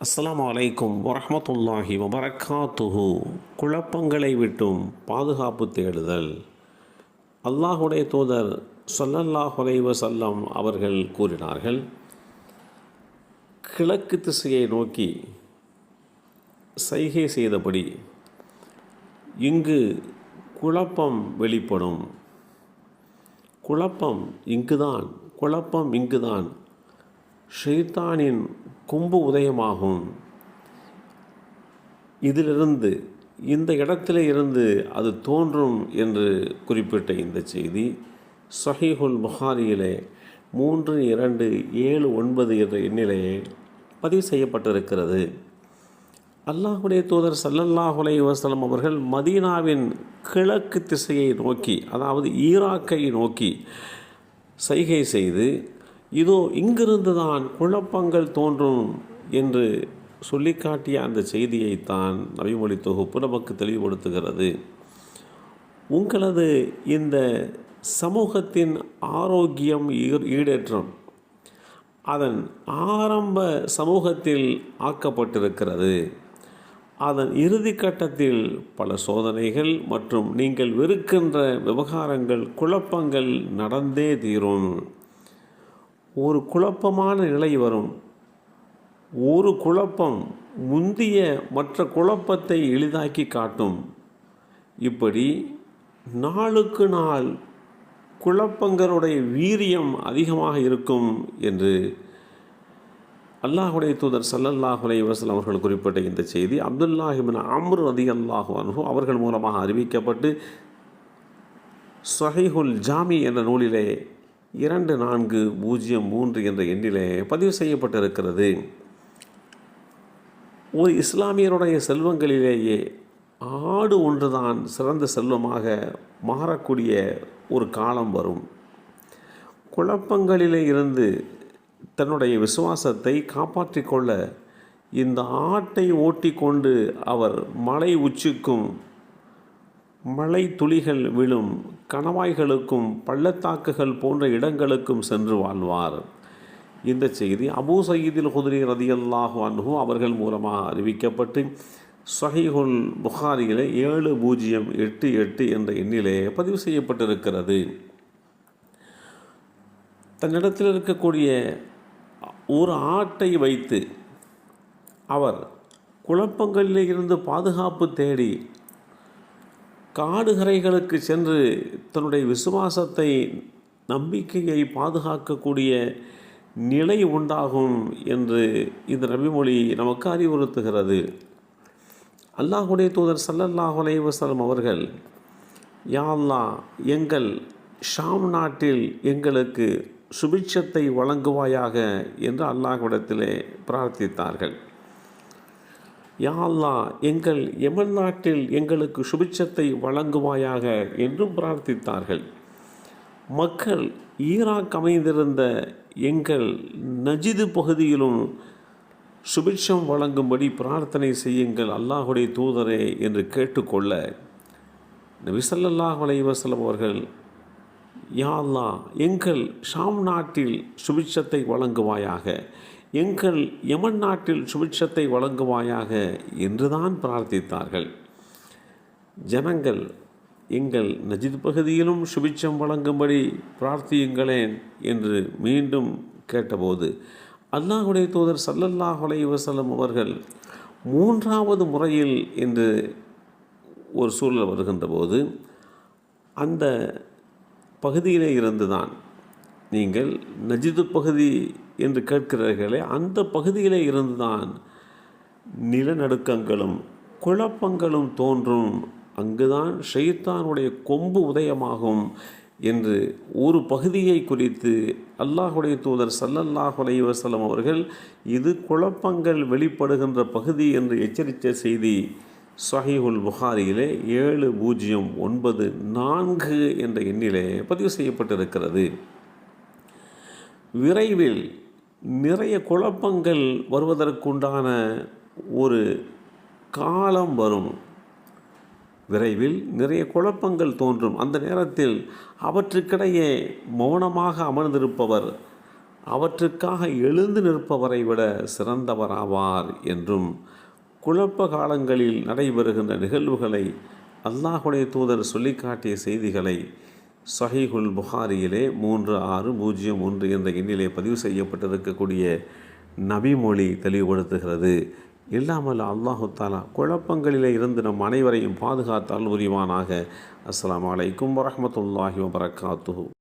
அஸ்லாம் அலைக்கும் வரமத்துல்லாஹி வபரக்காத்துஹு. குழப்பங்களை விட்டும் பாதுகாப்பு தேடுதல். அல்லாஹுடைய தூதர் ஸல்லல்லாஹு சல்லம் அவர்கள் கூறினார்கள் கிழக்கு திசையை நோக்கி சைகை செய்தபடி இங்கு குழப்பம் வெளிப்படும். குழப்பம் இங்குதான் குழப்பம் இங்குதான் ஷைத்தானின் கொம்பு உதயமாகும். இதிலிருந்து இந்த இடத்திலே இருந்து அது தோன்றும் என்று குறிப்பிட்ட இந்த செய்தி சஹீஹுல் புகாரியிலே மூன்று இரண்டு ஏழு ஒன்பது என்ற எண்ணிலே பதிவு செய்யப்பட்டிருக்கிறது. அல்லாஹுடைய தூதர் சல்லல்லாஹுலே வசலம் அவர்கள் மதீனாவின் கிழக்கு திசையை நோக்கி அதாவது ஈராக்கை நோக்கி சைகை செய்து இதோ இங்கிருந்து தான் குழப்பங்கள் தோன்றும் என்று சொல்லி காட்டிய அந்த செய்தியைத்தான் நபிமொழி தொகுப்பு நமக்கு தெளிவுபடுத்துகிறது. உங்களது இந்த சமூகத்தின் ஆரோக்கியம் ஈடேற்றம் அதன் ஆரம்ப சமூகத்தில் ஆக்கப்பட்டிருக்கிறது. அதன் இறுதி கட்டத்தில் பல சோதனைகள் மற்றும் நீங்கள் வெறுக்கின்ற விவகாரங்கள் குழப்பங்கள் நடந்தே தீரும். ஒரு குழப்பமான நிலை வரும். ஒரு குழப்பம் முந்திய மற்ற குழப்பத்தை எளிதாக்கி காட்டும். இப்படி நாளுக்கு நாள் குழப்பங்களுடைய வீரியம் அதிகமாக இருக்கும் என்று அல்லாஹுடைய தூதர் சல்லல்லாஹ் அலைஹி அவர்கள் குறிப்பிட்ட இந்த செய்தி அப்துல்லாஹிபின் அம்ரு அதி அல்லாஹு அன்ஹு அவர்கள் மூலமாக அறிவிக்கப்பட்டு சஹீஹுல் ஜாமி என்ற நூலிலே இரண்டு நான்கு பூஜ்ஜியம் மூன்று என்ற எண்ணிலே பதிவு செய்யப்பட்டிருக்கிறது. ஒரு இஸ்லாமியருடைய செல்வங்களிலேயே ஆடு ஒன்றுதான் சிறந்த செல்வமாக மாறக்கூடிய ஒரு காலம் வரும். குழப்பங்களிலே இருந்து தன்னுடைய விசுவாசத்தை காப்பாற்றிக் கொள்ள இந்த ஆட்டை ஓட்டிக்கொண்டு அவர் மலை உச்சிக்கும் மழை துளிகள் விழும் கணவாய்களுக்கும் பள்ளத்தாக்குகள் போன்ற இடங்களுக்கும் சென்று வாழ்வார். இந்த செய்தி அபூ சயீதில் குதிரை ரதியல்லாஹு அன்ஹு அவர்கள் மூலமாக அறிவிக்கப்பட்டு சஹிஹுல் புகாரியிலே ஏழு பூஜ்ஜியம் எட்டு எட்டு என்ற எண்ணிலே பதிவு செய்யப்பட்டிருக்கிறது. தன்னிடத்தில் இருக்கக்கூடிய ஒரு ஆட்டை வைத்து அவர் குழப்பங்களிலிருந்து பாதுகாப்பு தேடி காடுகரைகளுக்கு சென்று தன்னுடைய விசுவாசத்தை நம்பிக்கையை பாதுகாக்கக்கூடிய நிலை உண்டாகும் என்று இந்த நபிமொழி நமக்கு அறிவுறுத்துகிறது. அல்லாஹுடைய தூதர் சல்லல்லாஹு அலைவசலம் அவர்கள் யா அல்லாஹ் எங்கள் ஷாம் நாட்டில் எங்களுக்கு சுபிட்சத்தை வழங்குவாயாக என்று அல்லாஹ்விடத்திலே பிரார்த்தித்தார்கள். யா அல்லாஹ் எங்கள் எமன் நாட்டில் எங்களுக்கு சுபிட்சத்தை வழங்குவாயாக என்றும் பிரார்த்தித்தார்கள். மக்கள் ஈராக் அமைந்திருந்த எங்கள் நஜிது பகுதியிலும் சுபிட்சம் வழங்கும்படி பிரார்த்தனை செய்யுங்கள் அல்லாஹுடைய தூதரே என்று கேட்டுக்கொள்ள நபிசல்லாஹ் ஸல்லல்லாஹு அவர்கள் யா அல்லாஹ் எங்கள் ஷாம் நாட்டில் சுபிட்சத்தை வழங்குவாயாக எங்கள் யமன் நாட்டில் சுபிட்சத்தை வழங்குவாயாக என்றுதான் பிரார்த்தித்தார்கள். ஜனங்கள் எங்கள் நஜித் பகுதியிலும் சுபிட்சம் வழங்கும்படி பிரார்த்தியுங்களேன் என்று மீண்டும் கேட்டபோது அல்லாஹுடைய தூதர் சல்லல்லாஹ் அலைஹி அவர்கள் மூன்றாவது முறையில் என்று ஒரு சூழல் வருகின்ற போது அந்த பகுதியிலே இருந்துதான். நீங்கள் நஜிது பகுதி என்று கேட்கிறீர்களே அந்த பகுதியிலே இருந்துதான் நிலநடுக்கங்களும் குழப்பங்களும் தோன்றும். அங்குதான் ஷெய்தானுடைய கொம்பு உதயமாகும் என்று ஒரு பகுதியை குறித்து அல்லாஹுடைய தூதர் ஸல்லல்லாஹு அலைஹி அவர்கள் இது குழப்பங்கள் வெளிப்படுகின்ற பகுதி என்று எச்சரித்த செய்தி. சஹீஹுல் புகாரியிலே ஏழு பூஜ்ஜியம் ஒன்பது நான்கு என்ற எண்ணிலே பதிவு செய்யப்பட்டிருக்கிறது. விரைவில் நிறைய குழப்பங்கள் வருவதற்குண்டான ஒரு காலம் வரும். விரைவில் நிறைய குழப்பங்கள் தோன்றும். அந்த நேரத்தில் அவற்றுக்கிடையே மௌனமாக அமர்ந்திருப்பவர் அவற்றுக்காக எழுந்து நிற்பவரை விட சிறந்தவராவார் என்றும் குழப்ப காலங்களில் நடைபெறுகின்ற நிகழ்வுகளை அல்லாஹுடைய தூதர் சொல்லிக்காட்டிய செய்திகளை சஹீஹுல் புகாரியிலே மூன்று ஆறு பூஜ்ஜியம் ஒன்று என்ற எண்ணிலே பதிவு செய்யப்பட்டிருக்கக்கூடிய நபிமொழி தெளிவுபடுத்துகிறது. இல்லாமல் அல்லாஹு தாலா குழப்பங்களிலே இருந்து நம் அனைவரையும் பாதுகாத்தால் உரிவானாக அஸ்லாம் வலைக்கும் வரமத்துல்லாஹி வபரகாத்து